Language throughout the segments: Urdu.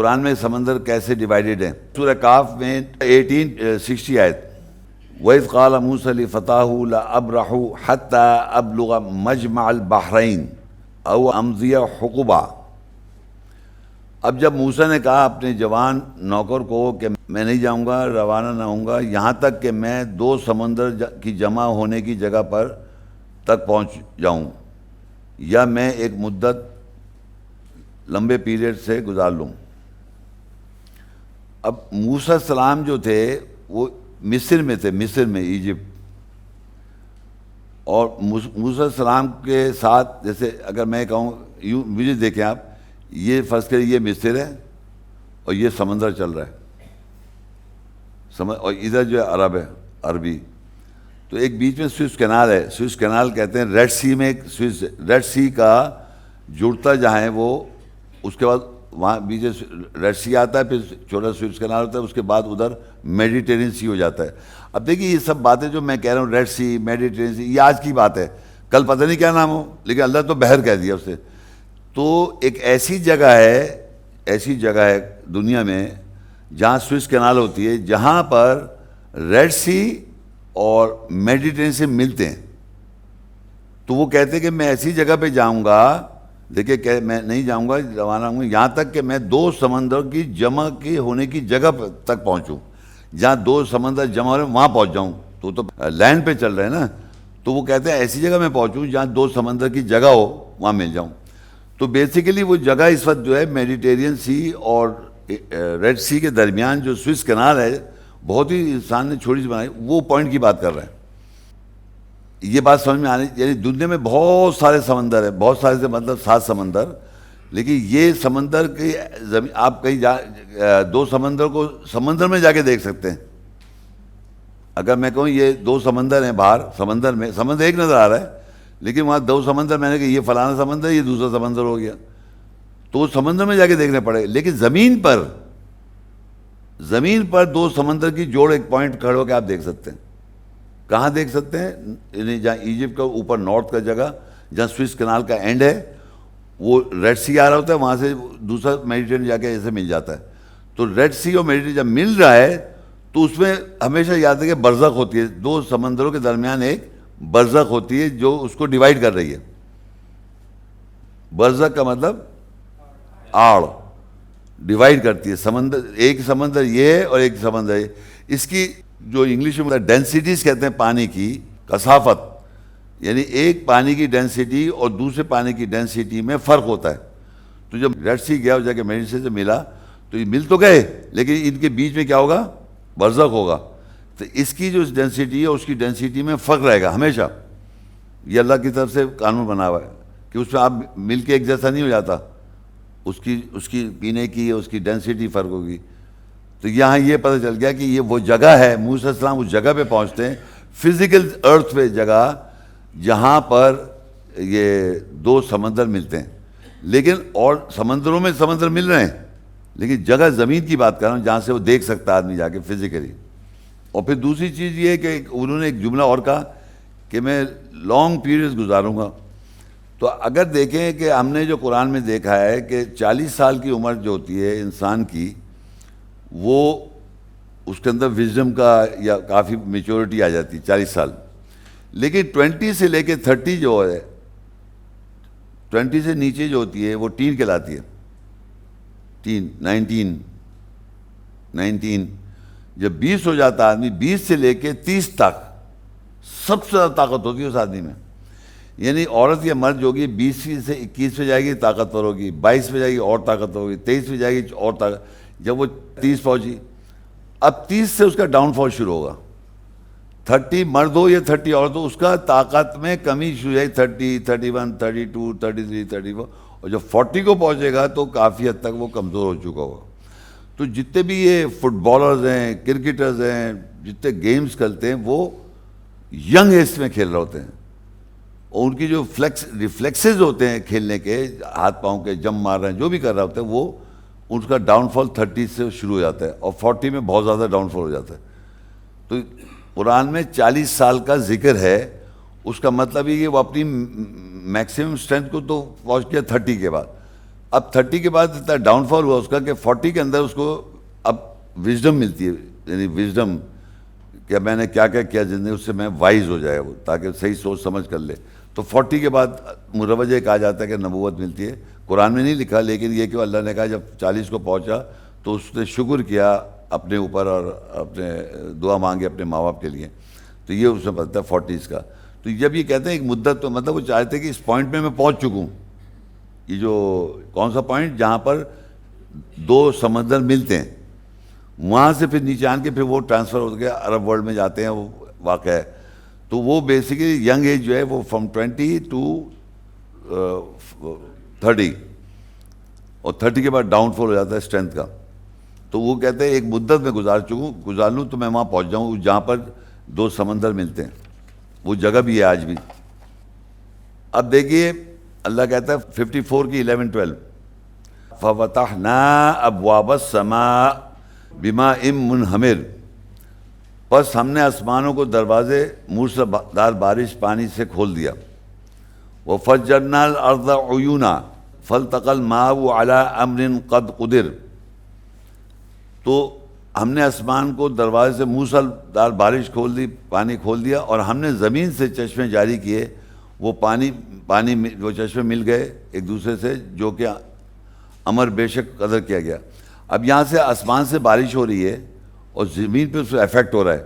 قرآن میں سمندر کیسے ڈیوائیڈڈ ہیں؟ سورہ کاف میں ایٹین سکسٹی uh, آیت۔ وَإِذْ قَالَ مُوسَى لِفَتَاهُ لَأَبْرَحُ حَتَّى أَبْلُغَ مَجْمَعَ الْبَحْرَيْنِ أَوْ أَمْضِيَ حُقُبًا۔ اب جب موسیٰ نے کہا اپنے جوان نوکر کو کہ میں نہیں جاؤں گا، روانہ نہ ہوں گا، یہاں تک کہ میں دو سمندر کی جمع ہونے کی جگہ پر تک پہنچ جاؤں۔ یا میں ایک مدت لمبے پیریڈ سے گزار لوں۔ اب موسیٰ السلام جو تھے، وہ مصر میں تھے، مصر میں، ایجپٹ۔ اور موسیٰ السلام کے ساتھ جیسے اگر میں کہوں، یوں مجھے دیکھیں آپ، یہ فرض کریں یہ مصر ہے اور یہ سمندر چل رہا ہے۔ سمجھ اور ادھر جو ہے عرب ہے، عربی۔ تو ایک بیچ میں سوئس کینال ہے۔ سوئس کینال کہتے ہیں ریڈ سی میں ایک سوئس ریڈ سی کا جڑتا جہاں ہے وہ، اس کے بعد وہاں بیچ ریڈ سی آتا ہے، پھر چھوٹا سوئس کینال ہوتا ہے، اس کے بعد ادھر میڈیٹرین سی ہو جاتا ہے۔ اب دیکھیے، یہ سب باتیں جو میں کہہ رہا ہوں، ریڈ سی، میڈیٹرین سی، یہ آج کی بات ہے۔ کل پتہ نہیں کیا نام ہو، لیکن اللہ تو بہر کہہ دیا اسے۔ تو ایک ایسی جگہ ہے، ایسی جگہ ہے دنیا میں جہاں سوئس کینال ہوتی ہے، جہاں پر ریڈ سی اور میڈیٹرین سے ملتے ہیں۔ تو وہ کہتے ہیں کہ میں ایسی جگہ پہ جاؤں گا دیکھیں کہ میں نہیں جاؤں گا روانہ ہوں گا یہاں تک کہ میں دو سمندر کی جمع کی ہونے کی جگہ تک پہنچوں۔ جہاں دو سمندر جمع ہو رہے ہیں، وہاں پہنچ جاؤں۔ تو تو لینڈ پہ چل رہے ہیں نا۔ تو وہ کہتے ہیں ایسی جگہ میں پہنچوں جہاں دو سمندر کی جگہ ہو، وہاں مل جاؤں۔ تو بیسیکلی وہ جگہ اس وقت جو ہے میڈیٹیرین سی اور ریڈ سی کے درمیان جو سوئس کنال ہے، بہت ہی انسان نے چھوڑی سی بنائی، وہ پوائنٹ کی بات کر رہے ہیں یہ بات سمجھ میں آنی یعنی دنیا میں بہت سارے سمندر ہیں، بہت سارے سے مطلب سات سمندر، لیکن یہ سمندر کی زمین، آپ کہیں جا، دو سمندر کو سمندر میں جا کے دیکھ سکتے ہیں۔ اگر میں کہوں یہ دو سمندر ہیں باہر، سمندر میں، سمندر ایک نظر آ رہا ہے، لیکن وہاں دو سمندر، میں نے کہا یہ فلانا سمندر یہ دوسرا سمندر ہو گیا۔ تو سمندر میں جا کے دیکھنے پڑے، لیکن زمین پر زمین پر دو سمندر کی جوڑ ایک پوائنٹ کھڑے ہو کے آپ دیکھ سکتے ہیں۔ کہاں دیکھ سکتے ہیں؟ یعنی جہاں ایجپٹ کا اوپر نارتھ کا جگہ، جہاں سوئس کنال کا اینڈ ہے، وہ ریڈ سی آ رہا ہوتا ہے، وہاں سے دوسرا میڈیٹرین جا کے ایسے مل جاتا ہے۔ تو ریڈ سی اور میڈیٹرین جب مل رہا ہے، تو اس میں ہمیشہ یاد ہے کہ برزخ ہوتی ہے۔ دو سمندروں کے درمیان ایک برزخ ہوتی ہے جو اس کو ڈیوائیڈ کر رہی ہے۔ برزخ کا مطلب آڑ ڈیوائیڈ کرتی ہے۔ سمندر، ایک سمندر یہ ہے اور ایک سمندر یہ۔ اس کی جو انگلش میں ڈینسٹیز کہتے ہیں پانی کی کثافت۔ یعنی ایک پانی کی ڈینسٹی اور دوسرے پانی کی ڈینسٹی میں فرق ہوتا ہے۔ تو جب ریڈ سی گیا جا کے میڈیسن سے ملا، تو یہ مل تو گئے، لیکن ان کے بیچ میں کیا ہوگا؟ برزخ ہوگا۔ تو اس کی جو ڈینسٹی ہے، اس کی ڈینسٹی میں فرق رہے گا ہمیشہ۔ یہ اللہ کی طرف سے قانون بنا ہوا ہے کہ اس میں آپ مل کے ایک جیسا نہیں ہو جاتا۔ اس کی اس کی پینے کی، اس کی ڈینسٹی فرق ہوگی۔ تو یہاں یہ پتہ چل گیا کہ یہ وہ جگہ ہے، موسیٰ السلام اس جگہ پہ پہنچتے ہیں۔ فزیکل ارتھ پہ جگہ، جہاں پر یہ دو سمندر ملتے ہیں۔ لیکن اور سمندروں میں سمندر مل رہے ہیں۔ لیکن جگہ زمین کی بات کر رہا ہوں، جہاں سے وہ دیکھ سکتا آدمی جا کے فزیکلی اور پھر دوسری چیز یہ ہے کہ انہوں نے ایک جملہ اور کہا کہ میں لانگ پیریڈ گزاروں گا۔ تو اگر دیکھیں کہ ہم نے جو قرآن میں دیکھا ہے کہ چالیس سال کی عمر جو ہوتی ہے انسان کی وہ اس کے اندر وزڈم کا یا کافی میچورٹی آ جاتی ہے چالیس سال۔ لیکن ٹوینٹی سے لے کے تھرٹی جو ہے، ٹوینٹی سے نیچے جو ہوتی ہے، وہ ٹین کہلاتی ہے۔ Teen nineteen nineteen. جب بیس ہو جاتا آدمی، بیس سے لے کے تیس تک، سب سے زیادہ طاقت ہوتی ہے اس آدمی میں۔ یعنی عورت یا مرد ہوگی، بیسویں سے اکیس پہ جائے گی، طاقتور ہوگی۔ بائیس پہ جائے گی، اور طاقتور ہوگی۔ تیئیس پہ جائے گی، اور طاقت جب وہ تیس پہنچی جی۔ اب تیس سے اس کا ڈاؤن فال شروع ہوگا۔ تھرٹی مرد ہو یا تھرٹی عورت ہو، اس کا طاقت میں کمی شروع ہے۔ Thirty thirty one, thirty two, thirty three, thirty four. اور جب فورٹی کو پہنچے گا تو کافی حد تک وہ کمزور ہو چکا ہوگا۔ تو جتنے بھی یہ فٹ بالرز ہیں کرکٹرز ہیں، جتنے گیمز کھیلتے ہیں، وہ ینگ ایج میں کھیل رہے ہوتے ہیں۔ اور ان کی جو فلیکس ریفلیکسز ہوتے ہیں کھیلنے کے، ہاتھ پاؤں کے جم مار رہے ہیں، جو بھی کر رہا ہوتا ہے وہ ان کا ڈاؤن فال تھرٹی سے شروع ہو جاتا ہے اور فورٹی میں بہت زیادہ ڈاؤن فال ہو جاتا ہے۔ تو قرآن میں چالیس سال کا ذکر ہے، اس کا مطلب یہ کہ وہ اپنی میکسیمم اسٹرینتھ کو تو پہنچ گیا تھرٹی کے بعد۔ اب تھرٹی کے بعد اتنا ڈاؤن فال ہوا، اس کا کہ فورٹی کے اندر اس کو اب وزڈم ملتی ہے۔ یعنی وزڈم کہ میں نے کیا کیا کیا زندگی اس سے میں وائز ہو جائے وہ، تاکہ صحیح سوچ سمجھ کر لے۔ تو فورٹی کے بعد مروجہ کہا جاتا ہے کہ نبوت ملتی ہے۔ قرآن میں نہیں لکھا، لیکن یہ کہ اللہ نے کہا جب چالیس کو پہنچا تو اس نے شکر کیا اپنے اوپر اور اپنے دعا مانگے اپنے ماں باپ کے لیے۔ تو یہ اس میں مطلب پتہ ہے فورٹیز کا۔ تو جب یہ کہتے ہیں ایک مدت تو مطلب وہ چاہتے ہیں کہ اس پوائنٹ میں میں پہنچ چکوں۔ یہ جو کون سا پوائنٹ جہاں پر دو سمندر ملتے ہیں۔ وہاں سے پھر نیچے آن کے پھر وہ ٹرانسفر ہو گیا، عرب ورلڈ میں جاتے ہیں، وہ واقع ہے۔ تو وہ بیسکلی ینگ ایج جو ہے وہ فرام ٹوینٹی ٹو تھرٹی اور تھرٹی کے بعد ڈاؤن فال ہو جاتا ہے اسٹرینتھ کا۔ تو وہ کہتے ہیں ایک مدت میں گزار چکوں، گزار لوں تو میں وہاں پہنچ جاؤں، جہاں پر دو سمندر ملتے ہیں۔ وہ جگہ بھی ہے آج بھی۔ اب دیکھیے، اللہ کہتا ہے ففٹی فور کی الیون ٹویلو۔ فوتح نا اب وابس سما بیما ام منہمر بس ہم نے آسمانوں کو دروازے موسر دار بارش، پانی سے کھول دیا۔ وہ فج جرنال اردا عیونہ فل تقل ما و اعلیٰ امرن قد قدر۔ تو ہم نے آسمان کو دروازے سے موسل دار بارش کھول دی، پانی کھول دیا اور ہم نے زمین سے چشمے جاری کیے۔ وہ پانی پانی وہ چشمے مل گئے ایک دوسرے سے، جو کہ امر بے شک قدر کیا گیا۔ اب یہاں سے آسمان سے بارش ہو رہی ہے اور زمین پہ اس سے افیکٹ ہو رہا ہے۔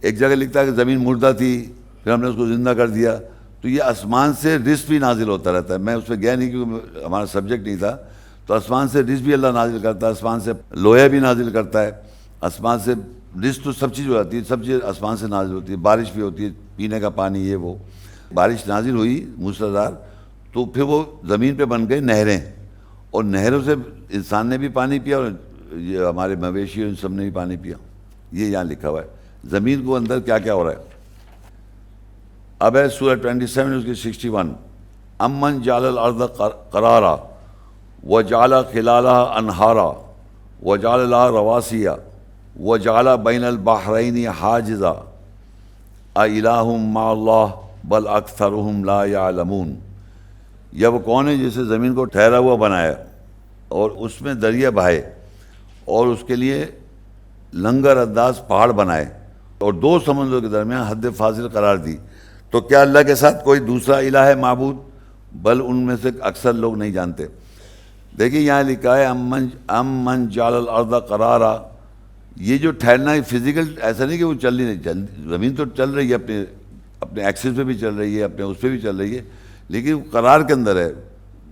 ایک جگہ لکھتا ہے کہ زمین مردہ تھی، پھر ہم نے اس کو زندہ کر دیا۔ تو یہ آسمان سے رزق بھی نازل ہوتا رہتا ہے۔ میں اس پہ گیا نہیں کیونکہ ہمارا سبجیکٹ نہیں تھا۔ تو آسمان سے رزق بھی اللہ نازل کرتا ہے، آسمان سے لوہے بھی نازل کرتا ہے۔ آسمان سے رزق تو سب چیز ہو جاتی ہے، سب چیز آسمان سے نازل ہوتی ہے۔ بارش بھی ہوتی ہے، پینے کا پانی، یہ وہ۔ بارش نازل ہوئی موسلادھار تو پھر وہ زمین پہ بن گئے نہریں۔ اور نہروں سے انسان نے بھی پانی پیا اور یہ ہمارے مویشی ان سب نے بھی پانی پیا۔ یہ یہاں لکھا ہوا ہے۔ زمین کو اندر کیا کیا ہو رہا ہے؟ اب ہے سورہ ٹوینٹی سیون، اس کی سکسٹی ون۔ امن جال الارض قرارا و جالا خلالہ انہارا و جال رواسیہ و جالا بین البحرین حاجزہ الہم ما اللہ، بل اکثرہم لا یعلمون۔ یا وہ کون ہے جسے زمین کو ٹھہرا ہوا بنایا اور اس میں دریا بہائے اور اس کے لیے لنگر انداز پہاڑ بنائے اور دو سمندروں کے درمیان حد فاضل قرار دی۔ تو کیا اللہ کے ساتھ کوئی دوسرا الہ ہے معبود؟ بل ان میں سے اکثر لوگ نہیں جانتے۔ دیکھیے یہاں لکھا ہے امن امن جال الارض قرارا۔ یہ جو ٹھہرنا ہے فزیکل ایسا نہیں کہ وہ چل نہیں، چل، زمین تو چل رہی ہے، اپنے اپنے ایکسس پہ بھی چل رہی ہے، اپنے اس پہ بھی چل رہی ہے۔ لیکن قرار کے اندر ہے۔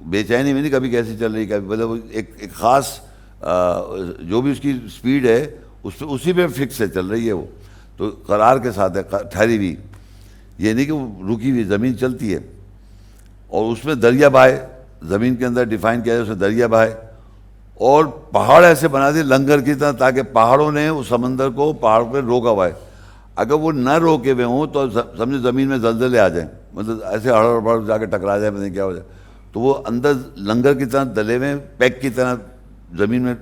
بے چینی میں نہیں کبھی کیسی چل رہی، کبھی مطلب ایک ایک خاص جو بھی اس کی سپیڈ ہے، اس پہ اسی پہ فکس ہے، چل رہی ہے وہ۔ تو قرار کے ساتھ ہے ٹھہری ہوئی۔ یہ نہیں کہ وہ رکی ہوئی زمین چلتی ہے اور اس میں دریا بہائے، زمین کے اندر ڈیفائن کیا جائے اس میں دریا بہائے اور پہاڑ ایسے بنا دیے لنگر کی طرح تاکہ پہاڑوں نے اس سمندر کو پہاڑ پہ روکا ہوا ہے۔ اگر وہ نہ روکے ہوئے ہوں تو سمجھے زمین میں زلزلے آ جائیں۔ مطلب ایسے ہڑ بڑھ جا کے ٹکرا جائے، پتہ نہیں کیا ہو جائے۔ تو وہ اندر لنگر کی طرح دلے میں، پیک کی طرح زمین میں۔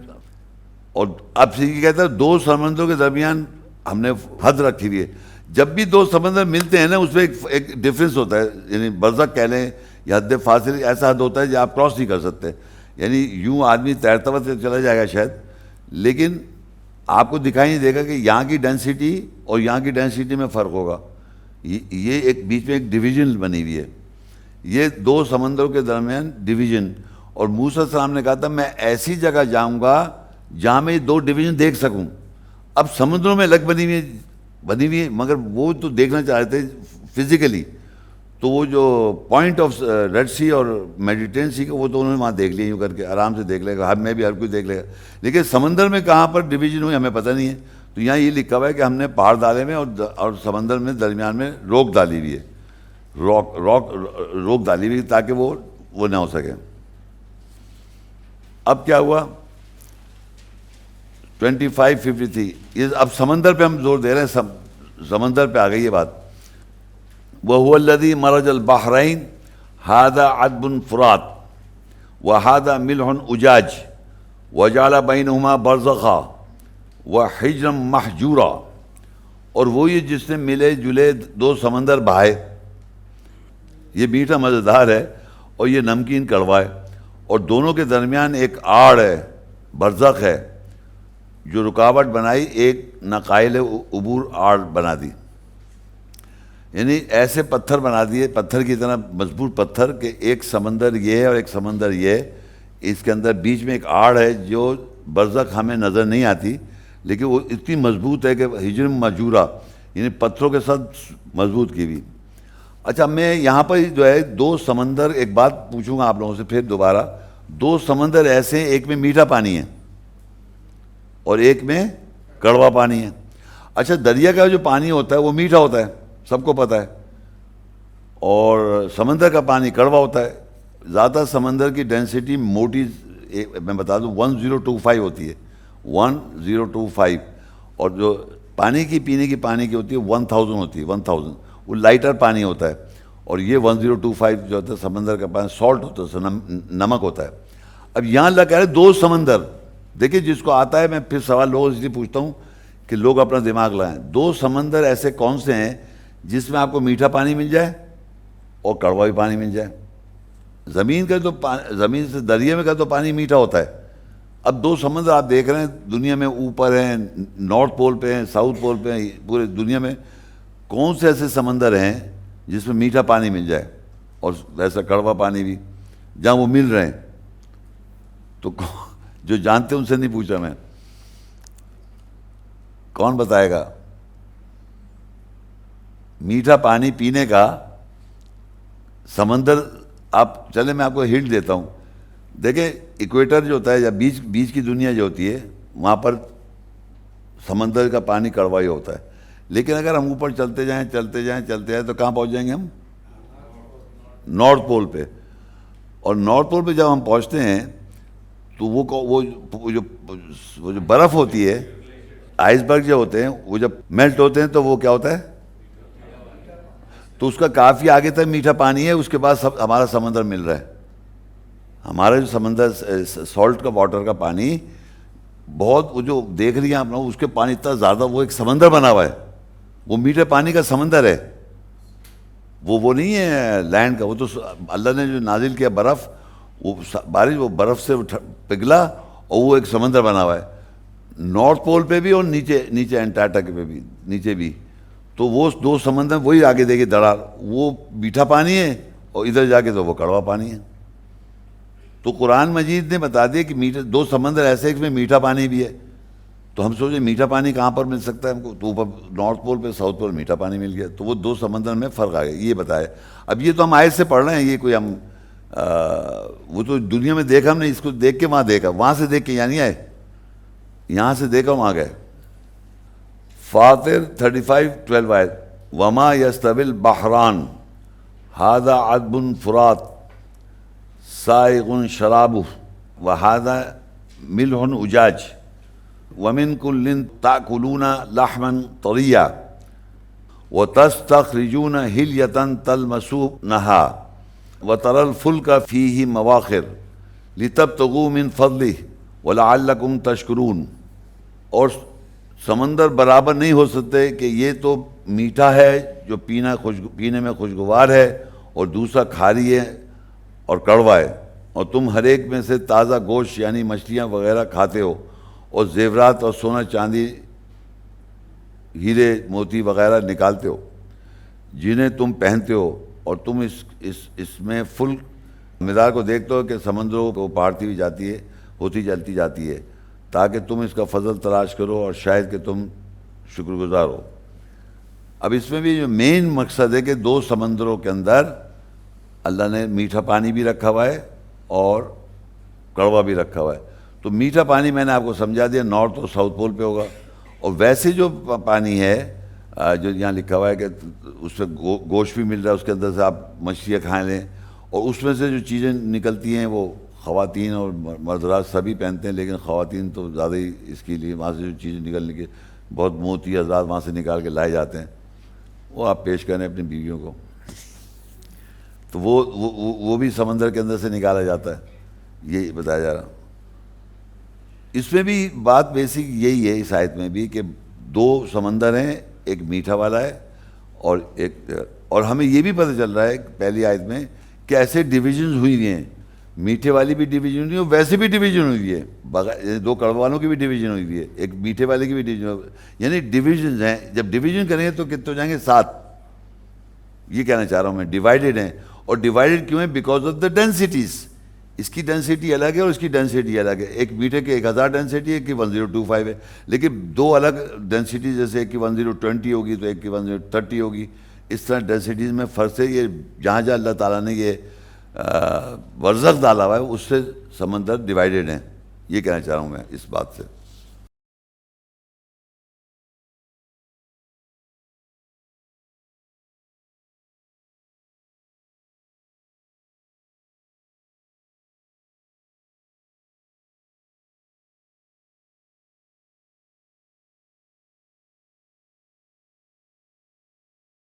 اور اب سے کہتا ہے دو سمندروں کے درمیان ہم نے حد رکھی ہوئی ہے۔ جب بھی دو سمندر ملتے ہیں نا، اس میں ایک ایک ڈفرینس ہوتا ہے۔ یعنی برزک کہہ لیں یا حد فاصل، ایسا حد ہوتا ہے جو آپ کراس نہیں کر سکتے۔ یعنی یوں آدمی تیرتا ہوا چلا جائے گا شاید۔ لیکن آپ کو دکھائی نہیں دے گا کہ یہاں کی ڈینسٹی اور یہاں کی ڈینسٹی میں فرق ہوگا۔ یہ ایک بیچ میں ایک ڈویژن بنی ہوئی ہے۔ یہ دو سمندروں کے درمیان ڈویژن اور موسیٰ السلام نے کہا تھا، میں ایسی جگہ جاؤں گا جہاں میں یہ دو ڈویژن دیکھ سکوں۔ اب سمندروں میں لگ بنی ہوئی بنی ہوئی ہے، مگر وہ تو دیکھنا چاہ رہے تھے فزیکلی تو وہ جو پوائنٹ آف ریڈ سی اور میڈیٹین سی کا، وہ تو انہوں نے وہاں دیکھ لیا، یوں کر کے آرام سے دیکھ لے گا ہر میں بھی ہر کوئی دیکھ لے گا۔ لیکن سمندر میں کہاں پر ڈویژن ہوئی ہمیں پتہ نہیں ہے۔ تو یہاں یہ لکھا ہوا ہے کہ ہم نے پہاڑ ڈالے میں اور اور سمندر میں درمیان میں روک ڈالی ہوئی ہے۔ روک روک روک ڈالی ہوئی تاکہ وہ وہ نہ ہو سکے۔ اب کیا ہوا؟ Twenty five fifty three. یہ اب سمندر پہ ہم زور دے رہے ہیں سمندر پہ آ گئی یہ بات۔ وہ الدی مرج البحرین ہادہ ادبن فرات و ہادہ ملحن اجاج و جالا بین عما برزخا و ہجرم محجورہ اور وہ یہ جس نے ملے جلے دو سمندر بہائے۔ یہ میٹھا مزیدار ہے اور یہ نمکین کڑوا ہے۔ اور دونوں کے درمیان ایک آڑ ہے، برزخ ہے۔ جو رکاوٹ بنائی، ایک نقائل عبور آڑ بنا دی۔ یعنی ایسے پتھر بنا دیے، پتھر کی طرح مضبوط پتھر کہ ایک سمندر یہ ہے اور ایک سمندر یہ اس کے اندر بیچ میں ایک آڑ ہے جو برزخ ہمیں نظر نہیں آتی، لیکن وہ اتنی مضبوط ہے کہ ہجرم مجورہ یعنی پتھروں کے ساتھ مضبوط کی ہوئی۔ اچھا میں یہاں پر جو ہے دو سمندر، ایک بات پوچھوں گا آپ لوگوں سے پھر دوبارہ۔ دو سمندر ایسے ہیں، ایک میں میٹھا پانی ہے۔ اور ایک میں کڑوا پانی ہے۔ اچھا دریا کا جو پانی ہوتا ہے وہ میٹھا ہوتا ہے، سب کو پتہ ہے۔ اور سمندر کا پانی کڑوا ہوتا ہے۔ زیادہ سمندر کی ڈینسٹی موٹی میں بتا دوں ون زیرو ٹو فائیو ہوتی ہے۔ ون زیرو ٹو فائیو اور جو پانی کی، پینے کی پانی کی ہوتی ہے ون تھاؤزنڈ ہوتی ہے ون تھاؤزنڈ وہ لائٹر پانی ہوتا ہے۔ اور یہ ون زیرو ٹو فائیو جو ہوتا ہے، سمندر کا پانی سالٹ ہوتا ہے نمک ہوتا ہے۔ اب یہاں اللہ کہہ رہے دو سمندر۔ دیکھیں جس کو آتا ہے، میں پھر سوال لوگوں سے پوچھتا ہوں کہ لوگ اپنا دماغ لائیں۔ دو سمندر ایسے کون سے ہیں جس میں آپ کو میٹھا پانی مل جائے اور کڑوا بھی پانی مل جائے؟ زمین کا تو زمین سے دریا میں کا تو پانی میٹھا ہوتا ہے۔ اب دو سمندر آپ دیکھ رہے ہیں، دنیا میں اوپر ہیں، نارتھ پول پہ ہیں، ساؤتھ پول پہ ہیں، پورے دنیا میں، کون سے ایسے سمندر ہیں جس میں میٹھا پانی مل جائے اور ویسا کڑوا پانی بھی جہاں وہ مل رہے ہیں؟ تو جو جانتے ہیں ان سے نہیں پوچھا میں۔ کون بتائے گا؟ میٹھا پانی پینے کا سمندر، آپ چلے میں آپ کو ہنٹ دیتا ہوں۔ دیکھیں ایکویٹر جو ہوتا ہے یا بیچ بیچ کی دنیا جو ہوتی ہے، وہاں پر سمندر کا پانی کڑوائی ہوتا ہے۔ لیکن اگر ہم اوپر چلتے جائیں چلتے جائیں چلتے جائیں تو کہاں پہنچ جائیں گے ہم؟ نارتھ پول پہ۔ اور نارتھ پول پہ جب ہم پہنچتے ہیں تو وہ جو وہ جو برف ہوتی ہے آئس برگ جو ہوتے ہیں، وہ جب میلٹ ہوتے ہیں تو وہ کیا ہوتا ہے؟ تو اس کا کافی آگے تک میٹھا پانی ہے، اس کے بعد سب ہمارا سمندر مل رہا ہے۔ ہمارا جو سمندر سالٹ کا واٹر کا پانی، بہت وہ جو دیکھ رہی ہیں آپ لوگ، اس کے پانی اتنا زیادہ وہ ایک سمندر بنا ہوا ہے۔ وہ میٹھے پانی کا سمندر ہے۔ وہ وہ نہیں ہے لینڈ کا، وہ تو اللہ نے جو نازل کیا برف، وہ بارش، وہ برف سے پگھلا اور وہ ایک سمندر بنا ہوا ہے۔ نارتھ پول پہ بھی اور نیچے نیچے انٹارکٹک پہ بھی، نیچے بھی۔ تو وہ دو سمندر وہی آگے دیکھے دڑا۔ وہ میٹھا پانی ہے اور ادھر جا کے تو وہ کڑوا پانی ہے۔ تو قرآن مجید نے بتا دیا کہ میٹھا دو سمندر ایسے ایک میں میٹھا پانی بھی ہے۔ تو ہم سوچے میٹھا پانی کہاں پر مل سکتا ہے ہم کو؟ تو اوپر نارتھ پول پہ ساؤتھ پول میٹھا پانی مل گیا۔ تو وہ دو سمندر میں فرق آ گیا۔ یہ بتایا۔ اب یہ تو ہم آئے سے پڑھ رہے ہیں، یہ کوئی ہم وہ تو دنیا میں دیکھا ہم نے، اس کو دیکھ کے وہاں دیکھا، وہاں سے دیکھ کے یعنی آئے، یہاں سے دیکھا وہاں گئے۔ فاتر تھرٹی فائیو ٹویلو آئے، وما یستبل بحران ہادہ ادبن فرات سائغن شراب و ہادہ ملہن اجاج، ومن کلن تاکلون لحمن طریہ و تستخرجون ہلیتن تلمسوب نہا۔ و ترل فل کا فی ہی مواخر لتب تغو من فضلی ولعلکم تشکرون اور سمندر برابر نہیں ہو سکتے کہ یہ تو میٹھا ہے جو پینا خوش پینے میں خوشگوار ہے اور دوسرا کھاری ہے اور کڑوا ہے۔ اور تم ہر ایک میں سے تازہ گوشت یعنی مچھلیاں وغیرہ کھاتے ہو اور زیورات اور سونا چاندی، ہیرے، موتی وغیرہ نکالتے ہو۔ جنہیں تم پہنتے ہو اور تم اس اس اس میں فل مزار کو دیکھتے ہو کہ سمندروں کو پہاڑتی ہوئی جاتی ہے، ہوتی چلتی جاتی ہے، تاکہ تم اس کا فضل تلاش کرو اور شاید کہ تم شکر گزار ہو۔ اب اس میں بھی جو مین مقصد ہے کہ دو سمندروں کے اندر اللہ نے میٹھا پانی بھی رکھا ہوا ہے اور کڑوا بھی رکھا ہوا ہے۔ تو میٹھا پانی میں نے آپ کو سمجھا دیا نارتھ اور ساؤتھ پول پہ ہوگا۔ اور ویسے جو پانی ہے جو یہاں لکھا ہوا ہے کہ اس سے گوشت بھی مل رہا ہے، اس کے اندر سے آپ مچھلیاں کھائیں لیں۔ اور اس میں سے جو چیزیں نکلتی ہیں، وہ خواتین اور مردرات سبھی پہنتے ہیں، لیکن خواتین تو زیادہ ہی اس کے لیے وہاں سے جو چیزیں نکلنے کی بہت موتی آزاد وہاں سے نکال کے لائے جاتے ہیں۔ وہ آپ پیش کریں اپنی بیویوں کو۔ تو وہ وہ بھی سمندر کے اندر سے نکالا جاتا ہے۔ یہی بتایا جا رہا۔ اس میں بھی بات بیسک یہی ہے، اس آیت میں بھی کہ دو سمندر ہیں ایک میٹھا والا ہے اور ایک، اور ہمیں یہ بھی پتہ چل رہا ہے پہلی آیت میں کہ ایسے ڈویژنز ہوئی ہیں۔ میٹھے والی بھی ڈویژن ہوئی ہے ویسے بھی ڈویژن ہوئی ہے بغیر یعنی دو کڑوا والوں کی بھی ڈویژن ہوئی ہے۔ ایک میٹھے والے کی بھی ڈویژن یعنی ڈویژن ہیں۔ جب ڈویژن کریں گے تو کتنے ہو جائیں گے؟ سات۔ یہ کہنا چاہ رہا ہوں میں ڈیوائڈیڈ ہیں۔ اور ڈیوائڈیڈ کیوں ہیں؟ بیکاز آف دا ڈینسٹیز اس کی ڈینسٹی الگ ہے اور اس کی ڈینسٹی الگ ہے۔ ایک میٹھے کے ایک ہزار ڈینسٹی ایک کی ون زیرو ٹو فائیو ہے۔ لیکن دو الگ ڈینسٹی جیسے ایک کی ون زیرو ٹوینٹی ہوگی تو ایک کی ون زیرو تھرٹی ہوگی۔ اس طرح ڈینسٹیز میں فرق ہے یہ جہاں جہاں اللہ تعالیٰ نے یہ ورزق ڈالا ہوا ہے، اس سے سمندر ڈیوائڈیڈ ہیں۔ یہ کہنا چاہ رہا ہوں میں اس بات سے۔